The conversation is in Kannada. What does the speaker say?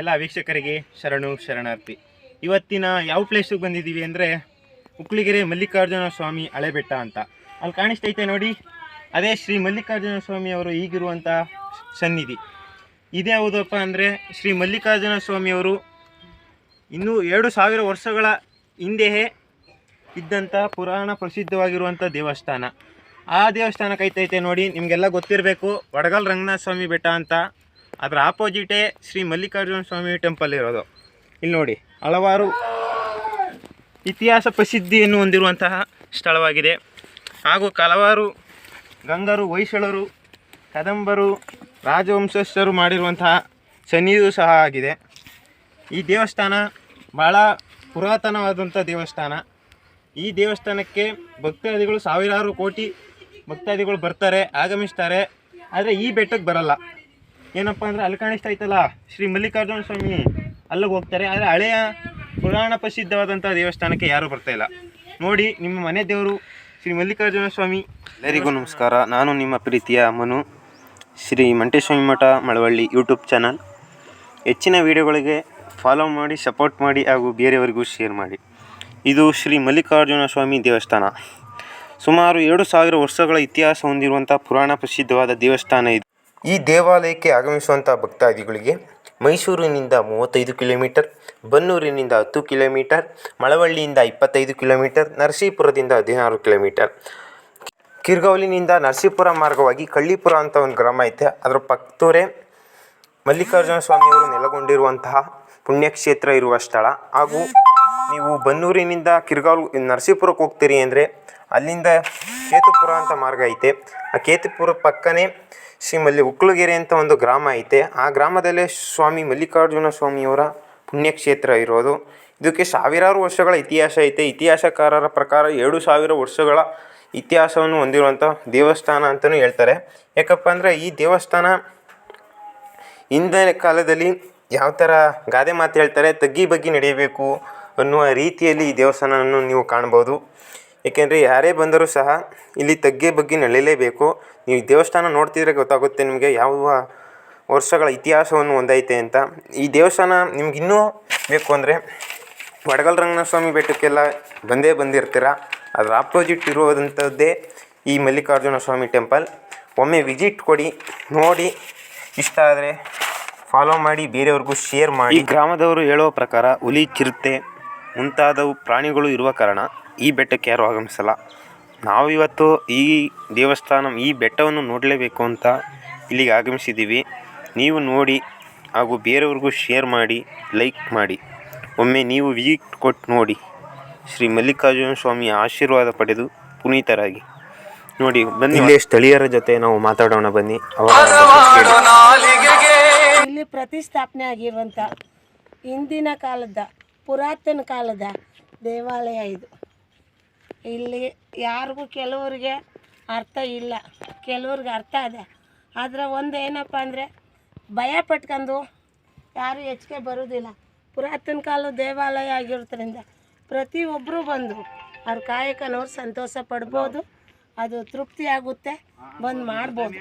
ಎಲ್ಲ ವೀಕ್ಷಕರಿಗೆ ಶರಣು ಶರಣಾರ್ಥಿ. ಇವತ್ತಿನ ಯಾವ ಪ್ಲೇಸಿಗೆ ಬಂದಿದ್ದೀವಿ ಅಂದರೆ ಉಕ್ಳಿಗೆರೆ ಮಲ್ಲಿಕಾರ್ಜುನ ಸ್ವಾಮಿ ಹಳೆಬೆಟ್ಟ ಅಂತ. ಅಲ್ಲಿ ಕಾಣಿಸ್ತೈತೆ ನೋಡಿ, ಅದೇ ಶ್ರೀ ಮಲ್ಲಿಕಾರ್ಜುನ ಸ್ವಾಮಿ ಅವರು ಈಗಿರುವಂಥ ಸನ್ನಿಧಿ. ಇದ್ಯಾವುದಪ್ಪ ಅಂದರೆ ಶ್ರೀ ಮಲ್ಲಿಕಾರ್ಜುನ ಸ್ವಾಮಿಯವರು ಇನ್ನೂ ಎರಡು ಸಾವಿರ ವರ್ಷಗಳ ಹಿಂದೆಯೇ ಇದ್ದಂಥ ಪುರಾಣ ಪ್ರಸಿದ್ಧವಾಗಿರುವಂಥ ದೇವಸ್ಥಾನ. ಆ ದೇವಸ್ಥಾನ ಕೈತೈತೆ ನೋಡಿ, ನಿಮಗೆಲ್ಲ ಗೊತ್ತಿರಬೇಕು, ವಡಗಲ್ ರಂಗನಾಥ ಸ್ವಾಮಿ ಬೆಟ್ಟ ಅಂತ. ಅದರ ಆಪೋಸಿಟೇ ಶ್ರೀ ಮಲ್ಲಿಕಾರ್ಜುನ ಸ್ವಾಮಿ ಟೆಂಪಲ್ ಇರೋದು. ಇಲ್ಲಿ ನೋಡಿ, ಹಲವಾರು ಇತಿಹಾಸ ಪ್ರಸಿದ್ಧಿಯನ್ನು ಹೊಂದಿರುವಂತಹ ಸ್ಥಳವಾಗಿದೆ. ಹಾಗೂ ಹಲವಾರು ಗಂಗರು ವೈಶಳರು ಕದಂಬರು, ರಾಜವಂಶಸ್ಥರು ಮಾಡಿರುವಂತಹ ಸನ್ನಿಧಿಯೂ ಸಹ ಆಗಿದೆ. ಈ ದೇವಸ್ಥಾನ ಬಹಳ ಪುರಾತನವಾದಂಥ ದೇವಸ್ಥಾನ. ಈ ದೇವಸ್ಥಾನಕ್ಕೆ ಭಕ್ತಾದಿಗಳು ಸಾವಿರಾರು ಕೋಟಿ ಭಕ್ತಾದಿಗಳು ಬರ್ತಾರೆ, ಆಗಮಿಸ್ತಾರೆ. ಆದರೆ ಈ ಬೆಟ್ಟಕ್ಕೆ ಬರಲ್ಲ. ಏನಪ್ಪ ಅಂದರೆ ಅಲ್ಲಿ ಕಾಣಿಸ್ತಾ ಐತಲ್ಲ, ಶ್ರೀ ಮಲ್ಲಿಕಾರ್ಜುನ ಸ್ವಾಮಿ ಅಲ್ಲಿಗೆ ಹೋಗ್ತಾರೆ. ಆದರೆ ಹಳೆಯ ಪುರಾಣ ಪ್ರಸಿದ್ಧವಾದಂಥ ದೇವಸ್ಥಾನಕ್ಕೆ ಯಾರೂ ಬರ್ತಾ ಇಲ್ಲ. ನೋಡಿ, ನಿಮ್ಮ ಮನೆ ದೇವರು ಶ್ರೀ ಮಲ್ಲಿಕಾರ್ಜುನ ಸ್ವಾಮಿ. ಎಲ್ಲರಿಗೂ ನಮಸ್ಕಾರ. ನಾನು ನಿಮ್ಮ ಪ್ರೀತಿಯ ಮನು, ಶ್ರೀ ಮಂಟೇಶ್ವಾಮಿ ಮಠ ಮಳವಳ್ಳಿ ಯೂಟ್ಯೂಬ್ ಚಾನಲ್ ಹೆಚ್ಚಿನ ವಿಡಿಯೋಗಳಿಗೆ ಫಾಲೋ ಮಾಡಿ ಸಪೋರ್ಟ್ ಮಾಡಿ ಹಾಗೂ ಬೇರೆಯವರಿಗೂ ಶೇರ್ ಮಾಡಿ. ಇದು ಶ್ರೀ ಮಲ್ಲಿಕಾರ್ಜುನ ಸ್ವಾಮಿ ದೇವಸ್ಥಾನ. ಸುಮಾರು ಎರಡು ಸಾವಿರ ವರ್ಷಗಳ ಇತಿಹಾಸ ಹೊಂದಿರುವಂಥ ಪುರಾಣ ಪ್ರಸಿದ್ಧವಾದ ದೇವಸ್ಥಾನ ಇದು. ಈ ದೇವಾಲಯಕ್ಕೆ ಆಗಮಿಸುವಂಥ ಭಕ್ತಾದಿಗಳಿಗೆ ಮೈಸೂರಿನಿಂದ ಮೂವತ್ತೈದು ಕಿಲೋಮೀಟರ್, ಬನ್ನೂರಿನಿಂದ ಹತ್ತು ಕಿಲೋಮೀಟರ್, ಮಳವಳ್ಳಿಯಿಂದ ಇಪ್ಪತ್ತೈದು ಕಿಲೋಮೀಟರ್, ನರಸೀಪುರದಿಂದ ಹದಿನಾರು ಕಿಲೋಮೀಟರ್. ಕಿರ್ಗೌಲಿನಿಂದ ನರಸೀಪುರ ಮಾರ್ಗವಾಗಿ ಕಳ್ಳಿಪುರ ಅಂತ ಒಂದು ಗ್ರಾಮ ಐತೆ. ಅದರ ಪಕ್ಕದೂರೇ ಮಲ್ಲಿಕಾರ್ಜುನ ಸ್ವಾಮಿಯವರು ನೆಲೆಗೊಂಡಿರುವಂತಹ ಪುಣ್ಯಕ್ಷೇತ್ರ ಇರುವ ಸ್ಥಳ. ಹಾಗೂ ನೀವು ಬನ್ನೂರಿನಿಂದ ಕಿರ್ಗಾಲ್ ನರಸೀಪುರಕ್ಕೆ ಹೋಗ್ತೀರಿ ಅಂದರೆ ಅಲ್ಲಿಂದ ಕೇತುಪುರ ಅಂತ ಮಾರ್ಗ ಐತೆ. ಆ ಕೇತುಪುರ ಪಕ್ಕನೇ ಶ್ರೀ ಮಲ್ಲಿ ಉಕ್ಳುಗೆರೆ ಅಂತ ಒಂದು ಗ್ರಾಮ ಐತೆ. ಆ ಗ್ರಾಮದಲ್ಲೇ ಸ್ವಾಮಿ ಮಲ್ಲಿಕಾರ್ಜುನ ಸ್ವಾಮಿಯವರ ಪುಣ್ಯಕ್ಷೇತ್ರ ಇರೋದು. ಇದಕ್ಕೆ ಸಾವಿರಾರು ವರ್ಷಗಳ ಇತಿಹಾಸ ಐತೆ. ಇತಿಹಾಸಕಾರರ ಪ್ರಕಾರ ಎರಡು ಸಾವಿರ ವರ್ಷಗಳ ಇತಿಹಾಸವನ್ನು ಹೊಂದಿರುವಂಥ ದೇವಸ್ಥಾನ ಅಂತಲೂ ಹೇಳ್ತಾರೆ. ಯಾಕಪ್ಪ ಅಂದರೆ ಈ ದೇವಸ್ಥಾನ ಹಿಂದಿನ ಕಾಲದಲ್ಲಿ ಯಾವ ಥರ ಗಾದೆ ಮಾತು ಹೇಳ್ತಾರೆ, ತಗ್ಗಿ ಬಗ್ಗಿ ನಡೆಯಬೇಕು ಅನ್ನುವ ರೀತಿಯಲ್ಲಿ ಈ ದೇವಸ್ಥಾನವನ್ನು ನೀವು ಕಾಣ್ಬೋದು. ಏಕೆಂದರೆ ಯಾರೇ ಬಂದರೂ ಸಹ ಇಲ್ಲಿ ತಗ್ಗೆ ಬಗ್ಗೆ ನಡೆಯಲೇಬೇಕು. ನೀವು ದೇವಸ್ಥಾನ ನೋಡ್ತಿದ್ರೆ ಗೊತ್ತಾಗುತ್ತೆ ನಿಮಗೆ ಯಾವ ವರ್ಷಗಳ ಇತಿಹಾಸವನ್ನು ಹೊಂದೈತೆ ಅಂತ. ಈ ದೇವಸ್ಥಾನ ನಿಮ್ಗೆ ಇನ್ನೂ ಬೇಕು ಅಂದರೆ ವಡಗಲ್ ರಂಗನಾಥ ಸ್ವಾಮಿ ಬೆಟ್ಟಕ್ಕೆಲ್ಲ ಬಂದೇ ಬಂದಿರ್ತೀರ. ಅದರ ಆಪೋಸಿಟ್ ಇರುವಂಥದ್ದೇ ಈ ಮಲ್ಲಿಕಾರ್ಜುನ ಸ್ವಾಮಿ ಟೆಂಪಲ್ ಒಮ್ಮೆ ವಿಸಿಟ್ ಕೊಡಿ, ನೋಡಿ. ಇಷ್ಟ ಆದರೆ ಫಾಲೋ ಮಾಡಿ, ಬೇರೆಯವ್ರಿಗೂ ಶೇರ್ ಮಾಡಿ. ಗ್ರಾಮದವರು ಹೇಳೋ ಪ್ರಕಾರ ಹುಲಿ, ಚಿರತೆ ಮುಂತಾದವು ಪ್ರಾಣಿಗಳು ಇರುವ ಕಾರಣ ಈ ಬೆಟ್ಟಕ್ಕೆ ಯಾರೂ ಆಗಮಿಸಲ್ಲ. ನಾವಿವತ್ತು ಈ ದೇವಸ್ಥಾನ ಈ ಬೆಟ್ಟವನ್ನು ನೋಡಲೇಬೇಕು ಅಂತ ಇಲ್ಲಿಗೆ ಆಗಮಿಸಿದ್ದೀವಿ. ನೀವು ನೋಡಿ ಹಾಗೂ ಬೇರೆಯವ್ರಿಗೂ ಶೇರ್ ಮಾಡಿ ಲೈಕ್ ಮಾಡಿ. ಒಮ್ಮೆ ನೀವು ವಿಸಿಟ್ ಕೊಟ್ಟು ನೋಡಿ. ಶ್ರೀ ಮಲ್ಲಿಕಾರ್ಜುನ ಸ್ವಾಮಿಯ ಆಶೀರ್ವಾದ ಪಡೆದು ಪುನೀತರಾಗಿ. ನೋಡಿ ಬನ್ನಿ ಇಲ್ಲಿ ಸ್ಥಳೀಯರ ಜೊತೆ ನಾವು ಮಾತಾಡೋಣ ಬನ್ನಿ. ಅವರ ಇಲ್ಲಿ ಪ್ರತಿಷ್ಠಾಪನೆ ಆಗಿರುವಂಥ ಹಿಂದಿನ ಕಾಲದ ಪುರಾತನ ಕಾಲದ ದೇವಾಲಯ ಇದು. ಇಲ್ಲಿ ಯಾರಿಗೂ ಕೆಲವರಿಗೆ ಅರ್ಥ ಇಲ್ಲ. ಕೆಲವ್ರಿಗೆ ಅರ್ಥ ಇದೆ ಆದರೆ ಒಂದು ಏನಪ್ಪ ಅಂದರೆ ಭಯ ಪಟ್ಕೊಂಡು ಯಾರು ಹೆಚ್ಚಿಗೆ ಬರೋದಿಲ್ಲ. ಪುರಾತನ ಕಾಲದ ದೇವಾಲಯ ಆಗಿರೋದ್ರಿಂದ ಪ್ರತಿಯೊಬ್ಬರು ಬಂದು ಅವ್ರ ಕಾಯಕನವ್ರು ಸಂತೋಷ ಪಡ್ಬೋದು, ಅದು ತೃಪ್ತಿ ಆಗುತ್ತೆ, ಬಂದು ಮಾಡ್ಬೋದು.